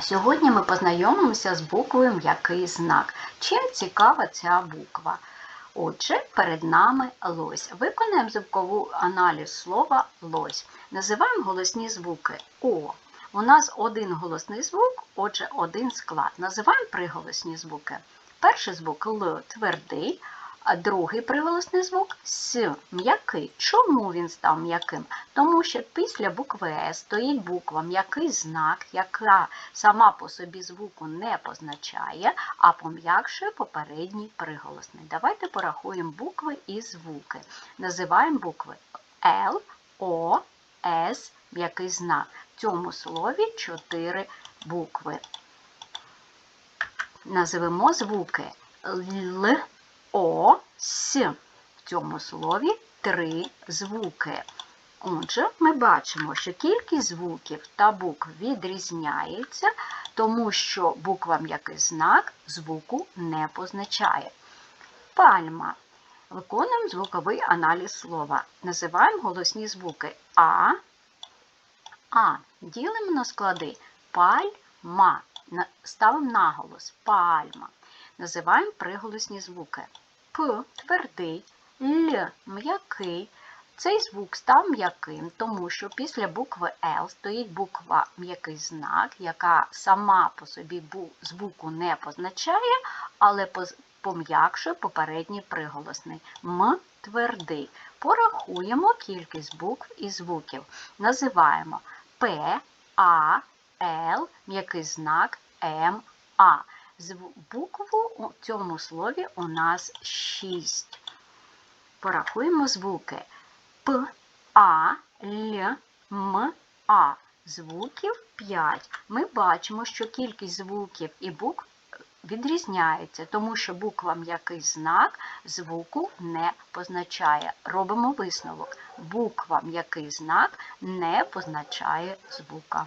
Сьогодні ми познайомимося з буквою м'який знак. Чим цікава ця буква? Отже, перед нами лось. Виконаємо звукову аналіз слова лось. Називаємо голосні звуки О. У нас один голосний звук, отже, один склад. Називаємо приголосні звуки. Перший звук Л твердий, а другий приголосний звук С м'який. Чому він став м'яким? Тому що після букви С стоїть буква м'який знак, яка сама по собі звуку не позначає, а пом'якшує попередній приголосний. Давайте порахуємо букви і звуки. Називаємо букви Л, О, С, м'який знак. В цьому слові чотири букви. Називемо звуки Л, О, С. В цьому слові три звуки. Отже, ми бачимо, що кількість звуків та букв відрізняється, тому що буква м'який знак звуку не позначає. Пальма. Виконуємо звуковий аналіз слова. Називаємо голосні звуки А, А. Ділимо на склади пальма. Ставимо наголос пальма. Називаємо приголосні звуки. П твердий, Л м'який. Цей звук став м'яким, тому що після букви Л стоїть буква м'який знак, яка сама по собі звуку не позначає, але пом'якшує попередній приголосний. М твердий. Порахуємо кількість букв і звуків. Називаємо П, А, Л, м'який знак М, А. Букву у цьому слові у нас 6. Порахуємо звуки. П, А, Л, М, А. Звуків 5. Ми бачимо, що кількість звуків і букв відрізняється, тому що буква м'який знак звуку не позначає. Робимо висновок. Буква м'який знак не позначає звука.